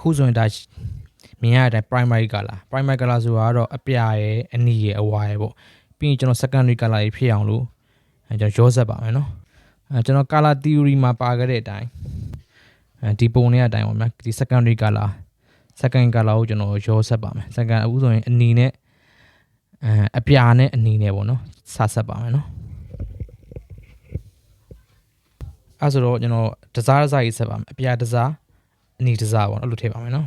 အခုဆိုရင်ဒါမြင်ရတဲ့အတိုင်း primary color primary color ဆိုတာကတော့အပြာရယ်အနီရယ်အဝါရယ်ပေါ့ပြီးရင်ကျွန်တော် secondary color ကြီးဖြစ်အောင်လို့အဲကျွန်တော်ရောစက်ပါမယ်နော်အဲကျွန်တော် color theory မှာပါခဲ့တဲ့အတိုင်းအဲဒီပုံနဲ့အတိုင်းပေါ့ဗျာဒီ secondary color second color ကိုကျွန်တော်ရောစက်ပါမယ် second အခုဆိုရင်အနီနဲ့အဲအပြာနဲ့အနီနဲ့ပေါ့နော်စဆက်ပါမယ်နော်အဲဆိုတော့ကျွန်တော်ဒစားဒစားကြီးဆက်ပါမယ်အပြာဒစား အနီဒစားပေါ့နော်အဲ့လိုထည့်ပါမယ်နော်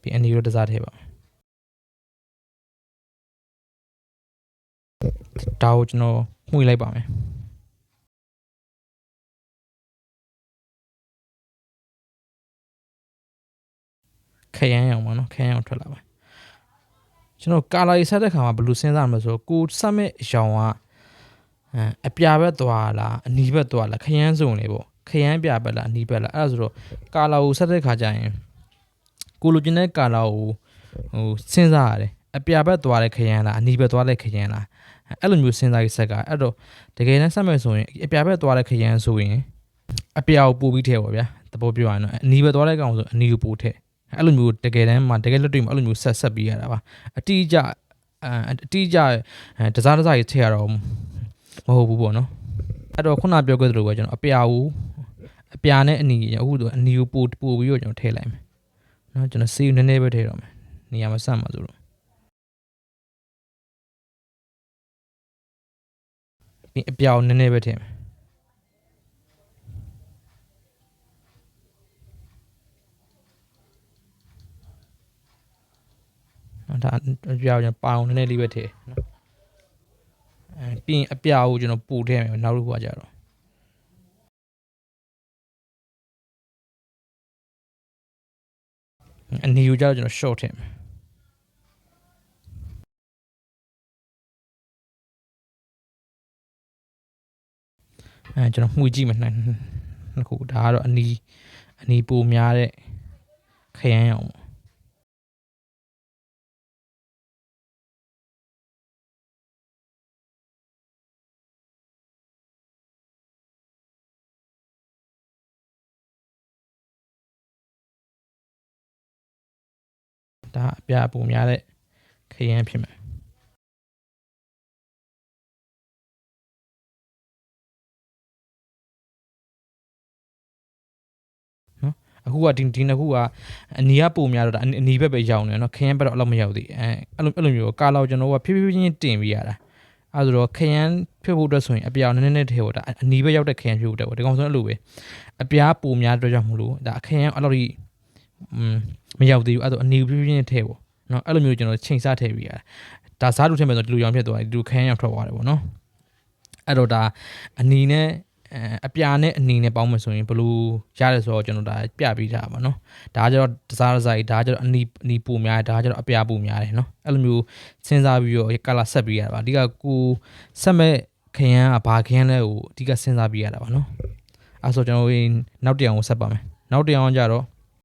ပြီးအနီရောဒစားထည့်ပါမယ်ဒါကိုကျွန်တော်မှုလိုက်ပါမယ်ခရမ်းအောင်ပါနော်ခရမ်းအောင်ထွက်လာပါကျွန်တော်ကာလာရေးဆက်တဲ့ခါမှာဘယ်လိုစဉ်းစားမလဲဆိုတော့ကိုဆက်မဲ့အရောင်က အဲအပြာဘက်သွားလားအနီဘက်သွားလားခရမ်းစုံလေပေါ့ခရမ်းပြဘက်လားအနီဘက်လားအဲ့ဒါဆိုတော့ကာလာကိုဆက်တဲ့ခါကျရင်ကိုလိုချင်တဲ့ကာလာကိုဟိုစဉ်းစားရတယ်အပြာဘက်သွားတဲ့ခရမ်းလားအနီဘက်သွားတဲ့ခရမ်းလားအဲ့လိုမျိုးစဉ်းစားရေးဆက်ကအဲ့တော့တကယ်တမ်းဆက်မဲ့ဆိုရင်အပြာဘက်သွားတဲ့ခရမ်းဆိုရင်အပြာကိုပို့ပြီးထည့်ပါဗျာတဘောပြောရရင်တော့အနီဘက်သွားတဲ့ကောင်ဆိုအနီကိုပို့ထည့်အဲ့လိုမျိုးတကယ်တမ်းမှာတကယ်လက်တွေ့မှာအဲ့လိုမျိုးဆက်ဆက်ပြီးရတာပါအတိအကျအအတိအကျအဲတစားတစားကြီးထည့်ရတော့ မဟုတ်ဘူးပေါ့နော်အဲ့တော့ခုနပြောခဲ့သလိုပဲကျွန်တော်အပြာကိုအပြာနဲ့အနီအခုတော့အနီကိုပို့ပို့ပြီးတော့ကျွန်တော်ထည့်လိုက်မယ်နော်ကျွန်တော်စီနည်းနည်းပဲထည့်တော့မယ်နေရာမဆက်မှာဆိုတော့ပြီးအပြာကိုနည်းနည်းပဲထည့်မယ်နော်ဒါအပြာကိုကျွန်တော်ပအောင်နည်းနည်းလေးပဲထည့်နော်အဲ ပြီးရင်အပြာကိုကျွန်တော်ပို့ထည့်မယ်နောက်တစ်ခုကကြတော့အနီကိုကြတော့ကျွန်တော် short ထည့်မယ်အဲကျွန်တော်မှုကြည့်မယ်နှစ်နှစ်ခုဒါကတော့အနီအနီပိုများတဲ့ခရမ်းအောင် ဒါအပြပိုများတဲ့ခရမ်းဖြစ်မယ်နော်အခုကဒီဒီနှစ်ခုကအနီကပုံများတော့ဒါအနီဘက်ပဲရောက်နေတယ်နော်ခရမ်းဘက်တော့အဲ့လောက်မရောက်သေးအဲအဲ့လိုအဲ့လိုမျိုးကာလောက်ကျွန်တော်ကဖြည်းဖြည်းချင်းတင်ပြီးရတာအဲဆိုတော့ခရမ်းဖြစ်ဖို့အတွက်ဆိုရင်အပြာနည်းနည်းထည့်ဖို့ဒါအနီဘက်ရောက်တဲ့ခရမ်းဖြစ်ဖို့အတွက်ပေါ့ဒီကောင်ဆိုအဲ့လိုပဲအပြာပုံများတော့ကြောင့်မလို့ဒါခရမ်းအဲ့လိုကြီးอืม မရောက်သေးဘူးအဲ့တော့အနေပြင်းပြင်းထဲပေါ့နော်အဲ့လိုမျိုးကျွန်တော်ချိန်စားထည့်ပြီးရတာဒါစားလို့ထည့်မယ်ဆိုဒီလိုရောင်ဖြစ်သွားတယ်ဒီလိုခန်းရောင်ထွက်သွားတယ်ပေါ့နော်အဲ့တော့ဒါအနေနဲ့အပြာနဲ့အနေနဲ့ပေါင်းမယ်ဆိုရင်ဘလို့ရတယ်ဆိုတော့ကျွန်တော်ဒါပြပေးထားပါနော်ဒါကျတော့တစားတစားကြီးဒါကျတော့အနီအနီပူများတယ်ဒါကျတော့အပြာပူများတယ်နော်အဲ့လိုမျိုးစဉ်းစားပြီးတော့ color ဆက်ပေးရတာပါအဓိကကိုဆက်မဲ့ခရမ်းကဘာခရမ်းလဲကိုအဓိကစဉ်းစားပေးရတာပါနော်အဲ့ဆိုကျွန်တော်နောက်တစ်အောင်ဆက်ပါမယ်နောက်တစ်အောင်ကျတော့